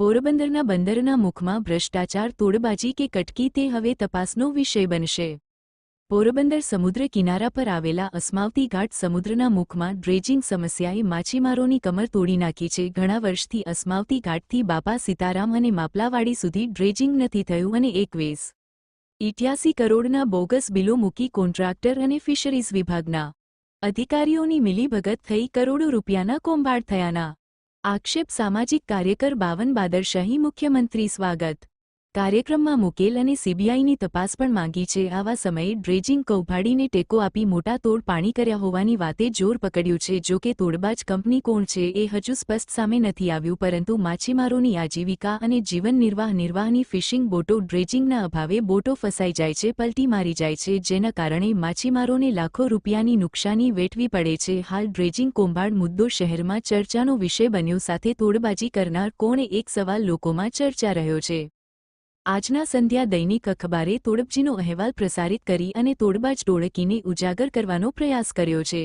પોરબંદરના બંદરના મુખમાં ભ્રષ્ટાચાર, તોડબાજી કે કટકી તે હવે તપાસનો વિષય બનશે. પોરબંદર સમુદ્ર કિનારા પર આવેલા અસ્માવતી ઘાટ સમુદ્રના મુખમાં ડ્રેજિંગ સમસ્યાએ માછીમારોની કમર તોડી નાખી છે. ઘણા વર્ષથી અસ્માવતી ઘાટથી બાપા સીતારામ અને માપલાવાડી સુધી ડ્રેજિંગ નથી થયું અને એકવીસ ઇઠ્યાસી કરોડના બોગસ બિલો મૂકી કોન્ટ્રાક્ટર અને ફિશરીઝ વિભાગના અધિકારીઓની મિલીભગત થઈ કરોડો રૂપિયાના કોંભાડ થયાના આક્ષેપ સામાજિક કાર્યકર બાવન બાદરશાહી મુખ્યમંત્રી સ્વાગત. કાર્યક્રમમાં મુકેલ અને સીબીઆઈની તપાસ પણ માંગી છે. આવા સમયે ડ્રેજિંગ કૌભાડીને ટેકો આપી મોટા તોડ પાણી કર્યા હોવાની વાતે જોર પકડ્યું છે. જો કે તોડબાજ કંપની કોણ છે એ હજુ સ્પષ્ટ સામે નથી આવ્યું, પરંતુ માછીમારોની આજીવિકા અને જીવન નિર્વાહ નિર્વાહની ફિશિંગ બોટો ડ્રેજિંગના અભાવે બોટો ફસાઈ જાય છે, પલટી મારી જાય છે, જેના કારણે માછીમારોને લાખો રૂપિયાની નુકસાની વેઠવી પડે છે. હાલ ડ્રેજિંગ કૌભાડ મુદ્દો શહેરમાં ચર્ચાનો વિષય બન્યો, સાથે તોડબાજી કરનાર કોણે એક સવાલ લોકોમાં ચર્ચા રહ્યો છે. આજના સંધ્યા દૈનિક અખબારે તોડબજીનો અહેવાલ પ્રસારિત કરી અને તોડબાજ ટોળકીને ઉજાગર કરવાનો પ્રયાસ કર્યો છે.